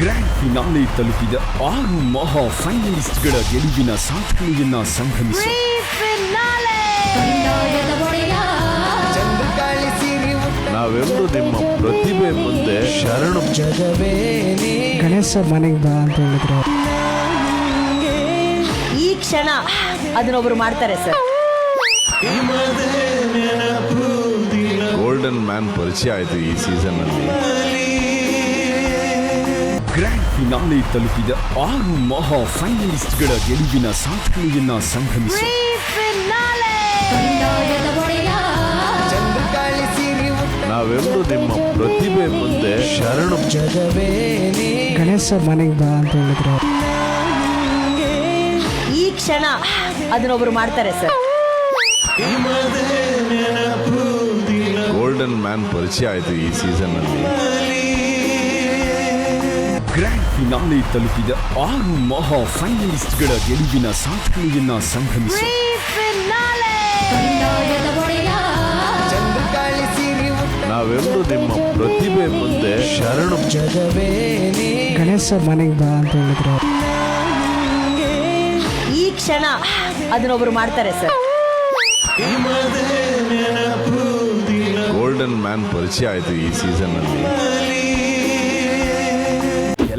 Grand finale ತಲುಪಿದ ಆರು ಮಹಾ ಫೈನಲಿಸ್ಟ್ಗಳ ಗೆಲುವಿನ ಸಾಧನೆಯನ್ನ ಸಂಭ್ರಮಿಸಿ ನಾವೆಲ್ಲರೂ ನಿಮ್ಮ ಪ್ರತಿಭೆ ಮುಂದೆ ಶರಣು. ಗಣೇಶ ಮನೆಗೆ ಬಾ ಅಂತ ಹೇಳಿದ್ರು. ಈ ಕ್ಷಣ ಅದನ್ನೊಬ್ರು ಮಾಡ್ತಾರೆ ಸರ್. ಗೋಲ್ಡನ್ ಮ್ಯಾನ್ ಪರಿಚಯ ಆಯ್ತು ಈ ಸೀಸನ್ ಅಲ್ಲಿ. ಗ್ರ್ಯಾಂಡ್ ಫಿನಾಲೆ ತಲುಪಿದ ಆರು ಮಹಾ ಫೈನಲಿಸ್ಟ್ಗಳ ಗೆಲುವಿನ ಸಾಧನೆಯನ್ನ ಸಂಭ್ರಮಿಸಿ ನಾವೆಲ್ಲರೂ ನಿಮ್ಮ ಪ್ರತಿಭೆ ಮುಂದೆ ಶರಣು ಗಣೇಶ ಮನೆಗೆ ಬಾ ಅಂತ ಹೇಳಿದ್ರು. ಈ ಕ್ಷಣ ಅದನ್ನೊಬ್ರು ಮಾಡ್ತಾರೆ ಸರ್. ಗೋಲ್ಡನ್ ಮ್ಯಾನ್ ಪರಿಚಯ ಆಯ್ತು ಈ ಸೀಸನ್ ಅಲ್ಲಿ. ಗ್ರ್ಯಾಂಡ್ ಫಿನಾಲೆ ತಲುಪಿದ ಆರು ಮಹಾ ಫೈನಲಿಸ್ಟ್ಗಳ ಗೆಲುವಿನ ಸಾಧನೆಯನ್ನ ಸಂಭ್ರಮಿಸಿ ನಾವೆಲ್ಲರೂ ನಿಮ್ಮ ಪ್ರತಿಭೆ ಮುಂದೆ ಶರಣು ಗಣೇಶ ಮನೆಗೆ ಬಾ ಅಂತ ಹೇಳಿದ್ರು. ಈ ಕ್ಷಣ ಅದನ್ನೊಬ್ರು ಮಾಡ್ತಾರೆ ಸರ್. ಗೋಲ್ಡನ್ ಮ್ಯಾನ್ ಪರಿಚಯ ಆಯ್ತು ಈ ಸೀಸನ್ ಅಲ್ಲಿ.